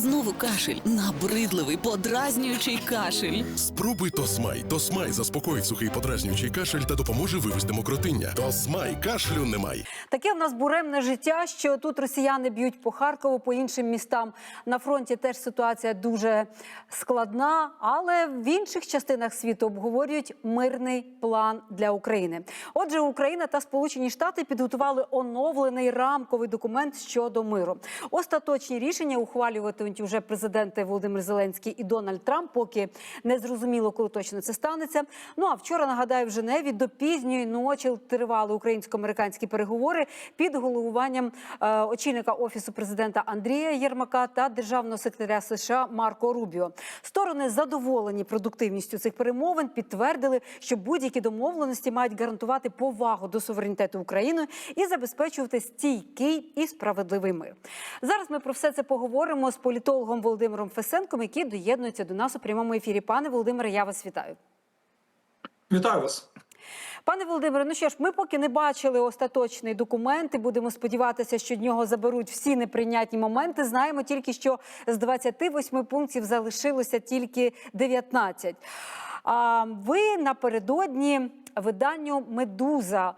Знову кашель, набридливий, подразнюючий кашель. Спробуй Тосмай. Тосмай заспокоїть сухий подразнюючий кашель та допоможе вивести мокротиння. Тосмай кашлю немає. Таке в нас буремне життя, що тут росіяни б'ють по Харкову, по іншим містам. На фронті теж ситуація дуже складна, але в інших частинах світу обговорюють мирний план для України. Отже, Україна та Сполучені Штати підготували оновлений рамковий документ щодо миру. Остаточні рішення ухвалюватимуть вже президенти Володимир Зеленський і Дональд Трамп, поки не зрозуміло, коли точно це станеться. Ну а вчора нагадаю, в Женеві до пізньої ночі тривали українсько-американські переговори під головуванням е, очільника офісу президента Андрія Єрмака та державного секретаря США Марко Рубіо. Сторони задоволені продуктивністю цих перемовин, підтвердили, що будь-які домовленості мають гарантувати повагу до суверенітету України і забезпечувати стійкий і справедливий мир. Зараз ми про все це поговоримо з політологом Володимиром Фесенком, який доєднується до нас у прямому ефірі. Пане Володимире, я вас вітаю. Вітаю вас. Пане Володимире, ну що ж, ми поки не бачили остаточний документ і будемо сподіватися, що в нього заберуть всі неприйнятні моменти. Знаємо тільки, що з 28 пунктів залишилося тільки 19. Ви напередодні виданню Медуза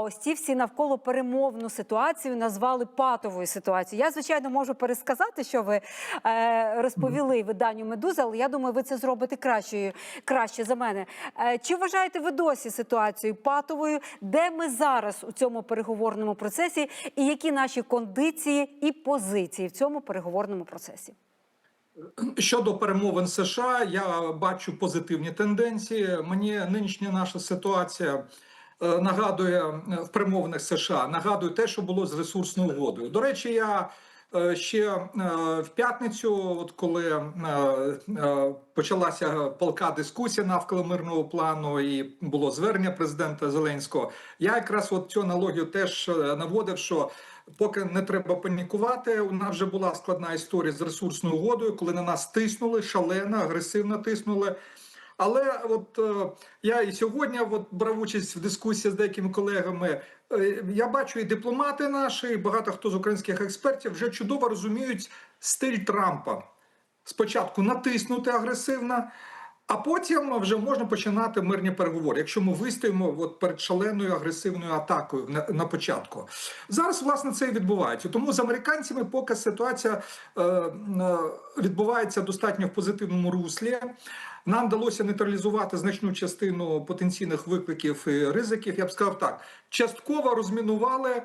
ось ці всі навколо перемовну ситуацію назвали патовою ситуацією. Я звичайно можу пересказати, що ви е, розповіли виданню Медуза, але я думаю, ви це зробите краще, краще за мене. Е, чи вважаєте ви досі ситуацію патовою? Де ми зараз у цьому переговорному процесі, і які наші кондиції і позиції в цьому переговорному процесі? Щодо перемовин США, я бачу позитивні тенденції. Мені нинішня наша ситуація е, нагадує е, в перемовинах США, нагадує те, що було з ресурсною угодою. До речі, я е, ще в п'ятницю, от коли почалася палка дискусія навколо мирного плану, і було звернення президента Зеленського, я якраз от цю аналогію теж наводив, що. Поки не треба панікувати. У нас вже була складна історія з ресурсною угодою, коли на нас тиснули, шалено, агресивно тиснули. Але от е, я і сьогодні от, брав участь в дискусії з деякими колегами. Е, я бачу, і дипломати наші, і багато хто з українських експертів вже чудово розуміють стиль Трампа. Спочатку натиснути агресивно, а потім вже можна починати мирні переговори, якщо ми вистоїмо от перед шаленою агресивною атакою на, на початку. Зараз власне це і відбувається. Тому з американцями поки ситуація е, е, відбувається достатньо в позитивному руслі. Нам вдалося нейтралізувати значну частину потенційних викликів і ризиків. Я б сказав так: частково розмінували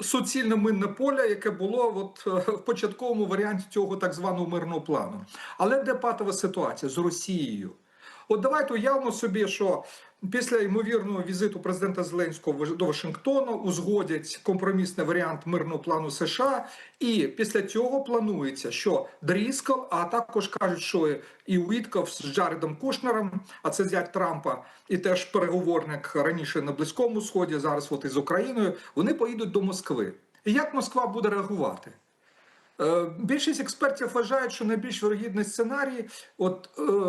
суцільне минне поле, яке було от е, в початковому варіанті цього так званого мирного плану. Але де патова ситуація з Росією? От давайте уявимо собі, що після ймовірного візиту президента Зеленського до Вашингтону узгодять компромісний варіант мирного плану США, і після цього планується, що Дріскл, а також кажуть, що і Уітков з Джаредом Кушнером, а це зять Трампа, і теж переговорник раніше на Близькому Сході, зараз от із Україною, вони поїдуть до Москви. І як Москва буде реагувати? Е, Більшість експертів вважають, що найбільш вирогідний сценарій, от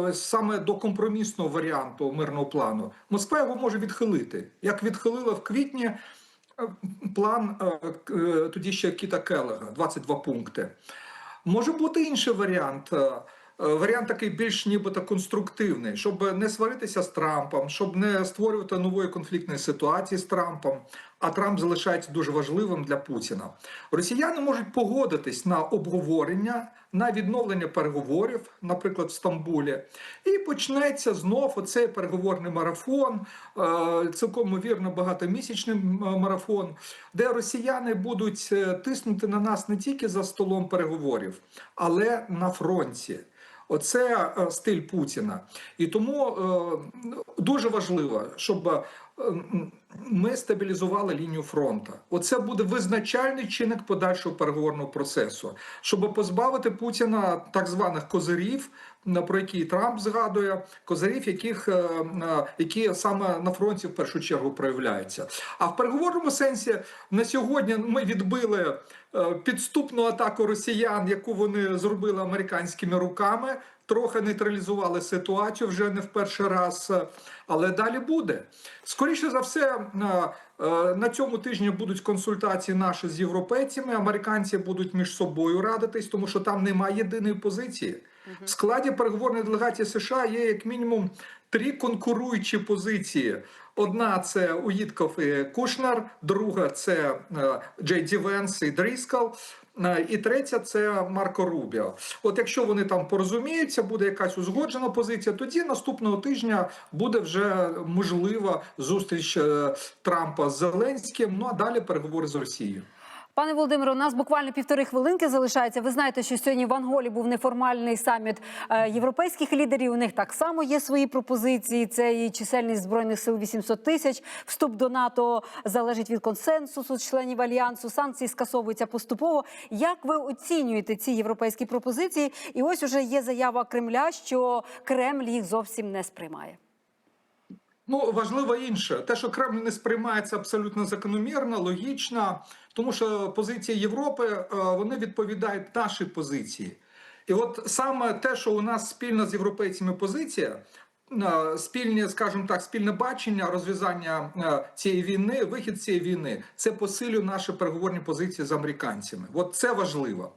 е, саме до компромісного варіанту мирного плану, Москва його може відхилити, як відхилила в квітні е, план е, тоді ще Кіта Келега, 22 пункти. Може бути інший варіант. Е, Варіант такий більш нібито конструктивний, щоб не сваритися з Трампом, щоб не створювати нової конфліктної ситуації з Трампом. А Трамп залишається дуже важливим для Путіна. Росіяни можуть погодитись на обговорення, на відновлення переговорів, наприклад, в Стамбулі, і почнеться знов оцей переговорний марафон, е, цілком ймовірно багатомісячний марафон, де росіяни будуть е, тиснути на нас не тільки за столом переговорів, але на фронті. Оце е, стиль Путіна. І тому е, дуже важливо, щоб е, ми стабілізували лінію фронту. Оце буде визначальний чинник подальшого переговорного процесу, щоб позбавити Путіна так званих козирів, про які Трамп згадує, козирів, яких, е, е, які саме на фронті в першу чергу проявляються. А в переговорному сенсі на сьогодні ми відбили е, підступну атаку росіян, яку вони зробили американськими руками. Трохи нейтралізували ситуацію вже не в перший раз, але далі буде. Скоріше за все, на цьому тижні будуть консультації наші з європейцями. Американці будуть між собою радитись, тому що там немає єдиної позиції. В складі переговорної делегації США є як мінімум три конкуруючі позиції. Одна це Уїтков і Кушнер, друга це е, Джей Ді Венс і Дріскал. Е, І третя це Марко Рубіо. От якщо вони там порозуміються, буде якась узгоджена позиція. Тоді наступного тижня буде вже можлива зустріч е, Трампа з Зеленським. Ну а далі переговори з Росією. Пане Володимире, у нас буквально півтори хвилинки залишається. Ви знаєте, що сьогодні в Анголі був неформальний саміт е, європейських лідерів. У них так само є свої пропозиції. Це і чисельність збройних сил 800 тисяч. Вступ до НАТО залежить від консенсусу членів альянсу. Санкції скасовуються поступово. Як ви оцінюєте ці європейські пропозиції? І ось уже є заява Кремля, що Кремль їх зовсім не сприймає. Ну важливо інше, те, що Кремль не сприймається абсолютно закономірно, логічно, тому що позиції Європи е, вони відповідають нашій позиції. І от саме те, що у нас спільна з європейцями позиція, е, спільне, скажімо так, спільне бачення розв'язання е, цієї війни, вихід цієї війни, це посилює наші переговорні позиції з американцями. От це важливо.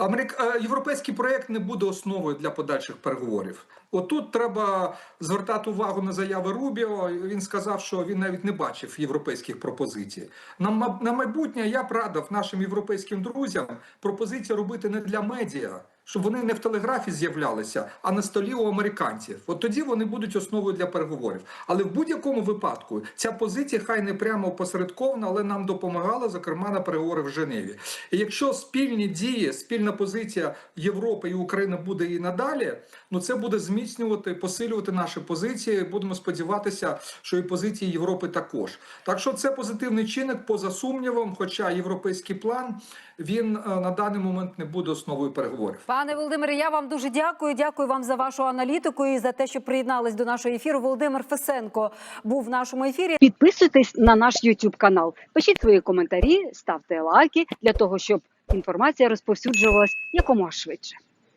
Америк... е, Європейський проект не буде основою для подальших переговорів. Отут треба звертати увагу на заяви Рубіо. Він сказав, що він навіть не бачив європейських пропозицій. На, на майбутнє я б радив нашим європейським друзям пропозиції робити не для медіа, щоб вони не в телеграфі з'являлися, а на столі у американців. От тоді вони будуть основою для переговорів. Але в будь-якому випадку ця позиція хай не прямо опосередкована, але нам допомагала, зокрема на переговори в Женеві. І якщо спільні дії, спільна позиція Європи і України буде і надалі, ну це буде зміцнювати, посилювати наші позиції. Будемо сподіватися, що і позиції Європи також. Так що це позитивний чинник, поза сумнівом. Хоча європейський план він е, на даний момент не буде основою переговорів. Пане Володимире, я вам дуже дякую. Дякую вам за вашу аналітику і за те, що приєднались до нашого ефіру. Володимир Фесенко був в нашому ефірі. Підписуйтесь на наш YouTube канал, пишіть свої коментарі, ставте лайки для того, щоб інформація розповсюджувалась якомога швидше.